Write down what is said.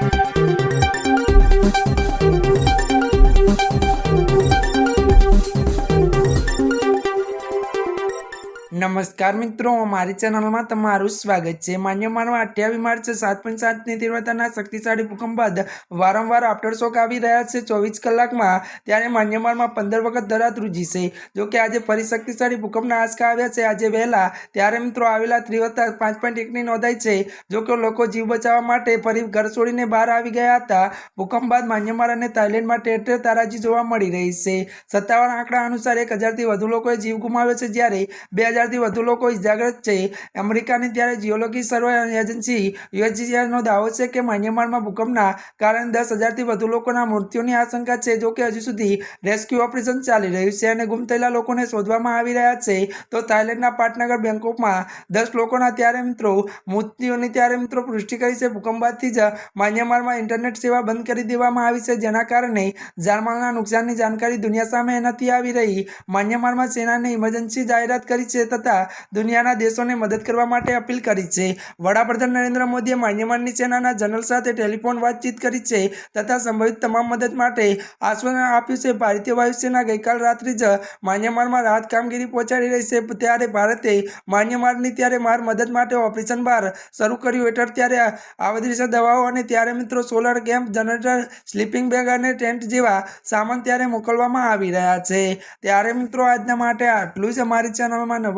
Thank you. નમસ્કાર મિત્રો મારી ચેનલમાં તમારું સ્વાગત છે. માન્યમાનમાં અઠ્યાવીસ માર્ચ સાત પોઈન્ટ સાતની તીવ્રતાના શક્તિશાળી ભૂકંપ બાદ વારંવાર આફ્ટરશોક આવી રહ્યા છે. ચોવીસ કલાકમાં ત્યારે માન્યમારમાં પંદર વખત ધરા રૂજી છે. જો કે આજે ફરી શક્તિશાળી ભૂકંપના આંચકા આવ્યા છે. આજે વહેલા ત્યારે મિત્રો આવેલા તીવ્રતા પાંચ પોઈન્ટ એકની નોંધાઈ છે. જો કે લોકો જીવ બચાવવા માટે ફરી ઘર છોડીને બહાર આવી ગયા હતા. ભૂકંપ બાદ માન્યમાર અને થાઇલેન્ડમાં ટેટર તારાજી જોવા મળી રહી છે. સત્તાવાર આંકડા અનુસાર એક હજારથી વધુ લોકોએ જીવ ગુમાવ્યો છે. જ્યારે બે હજારથી વધુ લોકો ઇજાગ્રસ્ત છે. અમેરિકાની ત્યારે જીઓલોજી સર્વે એજન્સી યુએસજીસીઆરનો દાવો છે કે મ્યાનમારમાં ભૂકંપના કારણે દસ હજારથી વધુ લોકોના મૃત્યુની આશંકા છે, જો કે હજુ સુધી રેસ્ક્યુ ઓપરેશન ચાલી રહ્યું છે અને ગુમ થયેલા લોકોને શોધવામાં આવી રહ્યા છે. તો થાઇલેન્ડના પાટનગર બેંકોકમાં દસ લોકોના ત્યારે મિત્રો મૃત્યુની ત્યારે મિત્રો પુષ્ટિ કરી છે. ભૂકંપ બાદથી જ મ્યાનમારમાં ઇન્ટરનેટ સેવા બંધ કરી દેવામાં આવી છે, જેના કારણે જાનમાલના નુકસાનની જાણકારી દુનિયા સામે નથી આવી રહી. મ્યાનમારમાં સેનાને ઇમરજન્સી જાહેરાત કરી છે તથા દુનિયાના દેશોને મદદ કરવા માટે અપીલ કરી છે. વડાપ્રધાન નરેન્દ્ર મોદીએ મ્યાનમારની સેનાના જનરલ સાથે ટેલિફોન વાતચીત કરી છે તથા સંભવિત તમામ મદદ માટે આશ્વાસન આપ્યું છે. ભારતીય વાયુસેના ગઈકાલ રાત્રિ જ માન્યમારમાં રાહત કામગીરી પહોંચાડી રહી છે. ત્યારે ભારતે માન્યમારની ત્યારે માર મદદ માટે ઓપરેશન બાર શરૂ કર્યું. હેઠળ ત્યારે આવદ્રીશ દવાઓ અને ત્યારે મિત્રો solar camp, generator, sleeping bag અને ટેન્ટ જેવા સામાન ત્યારે મોકલવામાં આવી રહ્યા છે. ત્યારે મિત્રો આજના માટે આટલું જ. અમારી ચેનલમાં નવો